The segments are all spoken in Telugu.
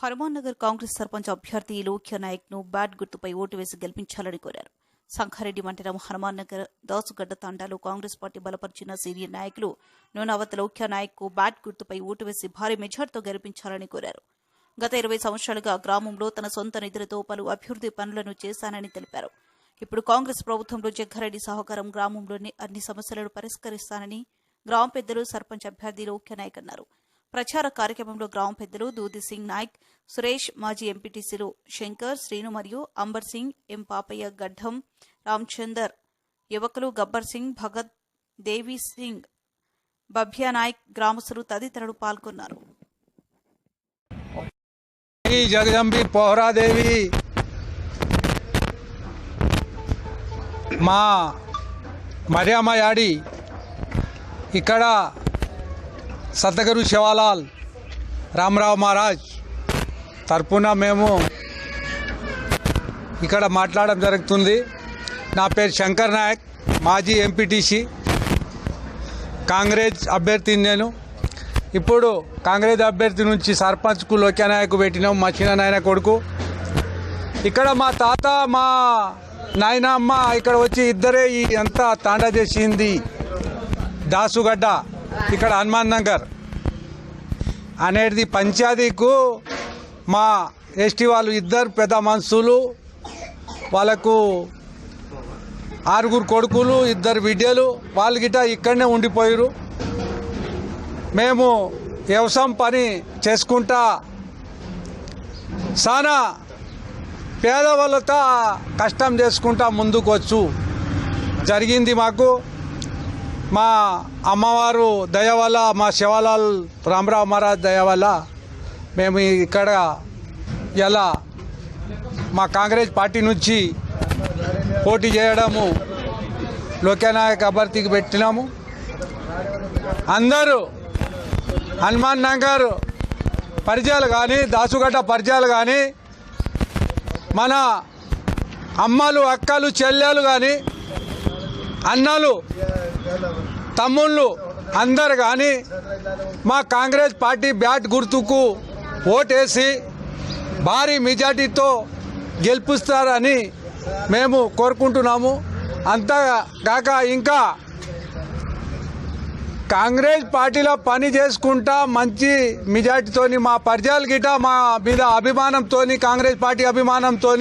హనుమాన్ నగర్ కాంగ్రెస్ సర్పంచ్ అభ్యర్థి లోక్య నాయక్ను బ్యాట్ గుర్తుపై ఓటు వేసి గెలిపించాలని కోరారు. సంగారెడ్డి మండలం హనుమాన్ నగర్ దాసుగడ్డ తాండాలో కాంగ్రెస్ పార్టీ బలపరిచిన సీనియర్ నాయకులు నూనవత లోక్య నాయక్కు బ్యాట్ గుర్తుపై ఓటు వేసి భారీ మెజార్టీతో గెలిపించాలని కోరారు. గత ఇరవై సంవత్సరాలుగా గ్రామంలో తన సొంత నిధులతో పలు అభివృద్ధి పనులను చేశానని తెలిపారు. ఇప్పుడు కాంగ్రెస్ ప్రభుత్వంలో జగ్గారెడ్డి సహకారం గ్రామంలోని అన్ని సమస్యలను పరిష్కరిస్తానని గ్రామ పెద్దలు సర్పంచ్ అభ్యర్థి లోక్య నాయక్ అన్నారు. ప్రచార కార్యక్రమంలో గ్రామ పెద్దలు దూది సింగ్ నాయక్ సురేష్ మాజీ ఎంపీటీసీలు శంకర్ శ్రీను మరియు అంబర్ సింగ్ ఎం పాపయ్య గడ్డం రామచందర్ యువకులు గబ్బర్ సింగ్ భగత్ దేవి సింగ్ బభ్యా నాయక్ గ్రామస్తులు తదితరులు పాల్గొన్నారు. జగదంబి పోహరాదేవి మా మరియమ్మ యాడి ఇక్కడ సత్తగురు శివాలాల్ రామరావు మహారాజ్ తరపున మేము ఇక్కడ మాట్లాడడం జరుగుతుంది. నా పేరు శంకర్ నాయక్ మాజీ ఎంపీటీసీ కాంగ్రెస్ అభ్యర్థిని నేను. ఇప్పుడు కాంగ్రెస్ అభ్యర్థి నుంచి సర్పంచ్కు లోక్యానాయకు పెట్టినాం మా చిన్న నాయన కొడుకు. ఇక్కడ మా తాత మా నాయనమ్మ ఇక్కడ వచ్చి ఇద్దరే ఈ అంతా తాండా చేసింది. దాసుగడ్డ ఇక్కడ హనుమాన్ నగర్. అనేది పంచాయతీకు మా ఎస్టీ వాళ్ళు ఇద్దరు పెద్ద మనుషులు వాళ్ళకు ఆరుగురు కొడుకులు ఇద్దరు బిడ్డలు వాళ్ళు గిట్ట ఇక్కడనే ఉండిపోయారు మేము వ్యవసాయం పని చేసుకుంటా చాలా పేదవాళ్ళతో కష్టం చేసుకుంటా ముందుకు వచ్చు జరిగింది మాకు. మా అమ్మవారు దయ వల్ల మా శివలాల్ రామరావు మహారాజ్ దయ వల్ల మేము ఇక్కడ ఎలా మా కాంగ్రెస్ పార్టీ నుంచి పోటీ చేయడము లోకేనాయక్ అభ్యర్థికి పెట్టినాము. అందరూ హనుమాన్ నగర్ పరిచయాలు కానీ దాసుగడ్డ పరిచయాలు కానీ మన అమ్మలు అక్కలు చెల్లెలు కానీ అన్నలు తమ్ముళ్ళు అందరు కానీ మా కాంగ్రెస్ పార్టీ బ్యాట్ గుర్తుకు ఓటేసి భారీ మెజార్టీతో గెలిపిస్తారని మేము కోరుకుంటున్నాము. అంతా ఇంకా కాంగ్రెస్ పార్టీలో పని చేసుకుంటా మంచి మెజార్టీతో మా పరిచయాలు గిట మా మీద అభిమానంతో కాంగ్రెస్ పార్టీ అభిమానంతో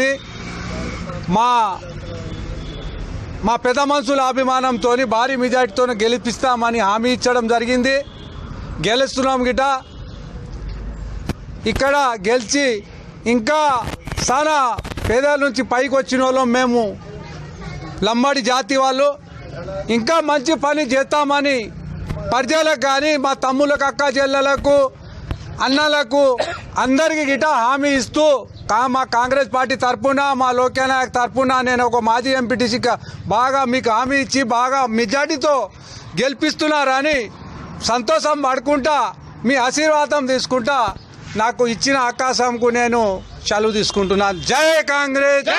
మా మా పెద్ద మనుషుల అభిమానంతో భారీ మెజార్టీతో గెలిపిస్తామని హామీ ఇచ్చడం జరిగింది. గెలుస్తున్నాం గిట. ఇక్కడ గెలిచి ఇంకా చాలా పేదల నుంచి పైకి వచ్చిన వాళ్ళం మేము. లంబాడి జాతి వాళ్ళు. ఇంకా మంచి పని చేస్తామని ప్రజలకు కానీ మా తమ్ములకు అక్క చెల్లెలకు అన్నలకు అందరికి గిట హామీ ఇస్తూ మా కాంగ్రెస్ పార్టీ తరపున మా లోక్య నాయక్ తరపున నేను ఒక మాజీ ఎంపీటీసీ బాగా మీకు హామీ ఇచ్చి బాగా మెజార్టీతో గెలిపిస్తున్నారని సంతోషం పడుకుంటా మీ ఆశీర్వాదం తీసుకుంటా నాకు ఇచ్చిన అవకాశంకు నేను సెలవు తీసుకుంటున్నాను జై కాంగ్రెస్!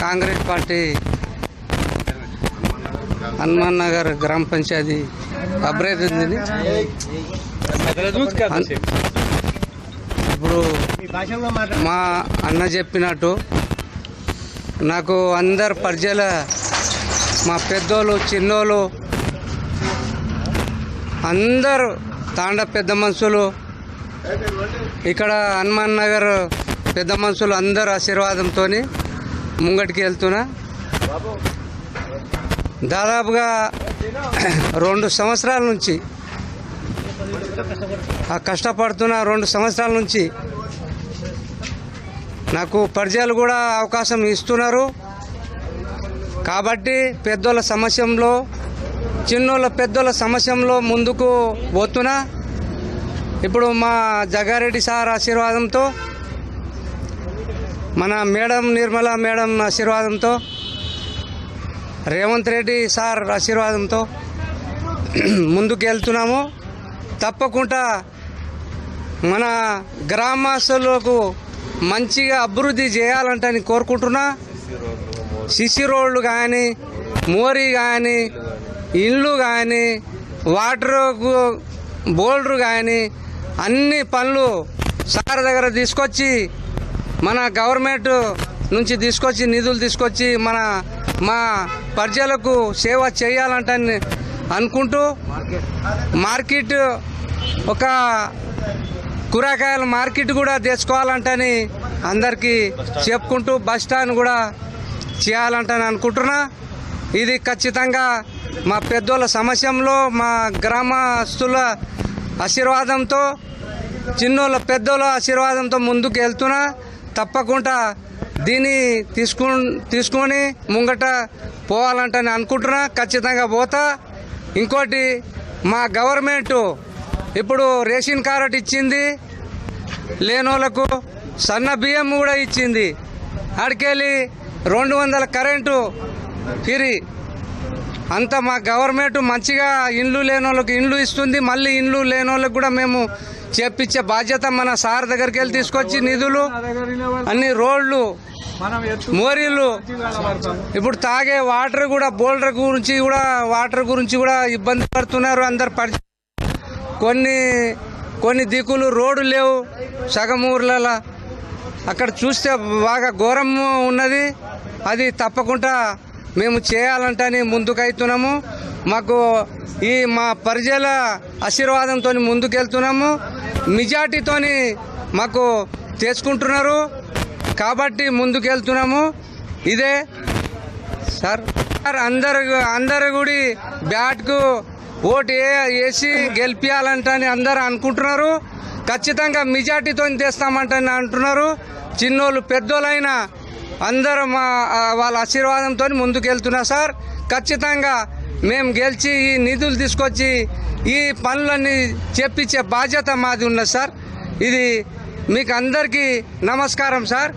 కాంగ్రెస్! పార్టీ హనుమాన్ నగర్ గ్రామ పంచాయతీ అభ్యర్థిని ఇప్పుడు మా అన్న చెప్పినట్టు నాకు అందరు ప్రజల మా పెద్దోళ్ళు చిన్నోళ్ళు అందరు తాండ పెద్ద మనుషులు ఇక్కడ హనుమాన్ నగర్ పెద్ద మనుషులు అందరు ఆశీర్వాదంతో ముంగటికి వెళ్తున్నా. దాదాపుగా రెండు సంవత్సరాల నుంచి కష్టపడుతున్న రెండు సంవత్సరాల నుంచి నాకు పరిచయాలు కూడా అవకాశం ఇస్తున్నారు. కాబట్టి పెద్దోళ్ళ సమస్యంలో చిన్నోళ్ళ పెద్దోళ్ళ సమస్యంలో ముందుకు పోతున్నా. ఇప్పుడు మా జగారెడ్డి సార్ ఆశీర్వాదంతో మన మేడం నిర్మల మేడం ఆశీర్వాదంతో రేవంత్ రెడ్డి సార్ ఆశీర్వాదంతో ముందుకు వెళ్తున్నాము. తప్పకుండా మన గ్రామస్తులకు మంచిగా అభివృద్ధి చేయాలంటని కోరుకుంటున్నా. సిసి రోడ్లు కానీ మోరీ కానీ ఇల్లు కానీ వాటర్కు బోల్డర్ కానీ అన్ని పనులు సార్ దగ్గర తీసుకొచ్చి మన గవర్నమెంట్ నుంచి తీసుకొచ్చి నిధులు తీసుకొచ్చి మన మా ప్రజలకు సేవ చేయాలంటని అనుకుంటూ మార్కెట్ ఒక కూరగాయల మార్కెట్ కూడా తెచ్చుకోవాలంటని అందరికీ చెప్పుకుంటూ బస్ స్టాండ్ కూడా చేయాలంటని అనుకుంటున్నా. ఇది ఖచ్చితంగా మా పెద్దోళ్ళ సమస్యంలో మా గ్రామస్తుల ఆశీర్వాదంతో చిన్నోళ్ళ పెద్దోళ్ళ ఆశీర్వాదంతో ముందుకు వెళ్తున్నా. తప్పకుండా దీన్ని తీసుకు తీసుకొని ముంగట పోవాలంటని అనుకుంటున్నా. ఖచ్చితంగా పోతా. ఇంకోటి మా గవర్నమెంట్ ఇప్పుడు రేషన్ కార్డు ఇచ్చింది లేనోళ్ళకు సన్న బియ్యం కూడా ఇచ్చింది. అడికెళ్ళి రెండు వందల కరెంటు ఫిరి అంత మా గవర్నమెంట్ మంచిగా ఇండ్లు లేని వాళ్ళకి ఇండ్లు ఇస్తుంది మళ్ళీ ఇండ్లు లేని వాళ్ళకి కూడా మేము చెప్పించే బాధ్యత మన సార్ దగ్గరికి వెళ్ళి తీసుకొచ్చి నిధులు అన్ని రోడ్లు మోరీలు ఇప్పుడు తాగే వాటర్ కూడా బోల్డర్ గురించి కూడా వాటర్ గురించి కూడా ఇబ్బంది పడుతున్నారు. అందరు పడి కొన్ని కొన్ని దిక్కులు రోడ్డు లేవు. సగం ఊర్లలో అక్కడ చూస్తే బాగా ఘోరం ఉన్నది. అది తప్పకుండా మేము చేయాలంటని ముందుకైతున్నాము. మాకు ఈ మా ప్రజల ఆశీర్వాదంతో ముందుకెళ్తున్నాము. మెజార్టీతోని మాకు తెచ్చుకుంటున్నారు. కాబట్టి ముందుకెళ్తున్నాము. ఇదే. సార్ సార్ అందరు అందరు కూడా బ్యాట్కు ఓటు ఏ- వేసి గెలిపించాలంటని అందరు అనుకుంటున్నారు. ఖచ్చితంగా మెజార్టీతో తెస్తామంటని అంటున్నారు. చిన్నోళ్ళు పెద్దోళ్ళైనా అందరూ మా వాళ్ళ ఆశీర్వాదంతో ముందుకెళ్తున్నా సార్. ఖచ్చితంగా మేము గెలిచి ఈ నిధులు తీసుకొచ్చి ఈ పనులన్నీ చెప్పించే బాధ్యత మాది ఉన్నది సార్. ఇది మీకు అందరికీ నమస్కారం సార్.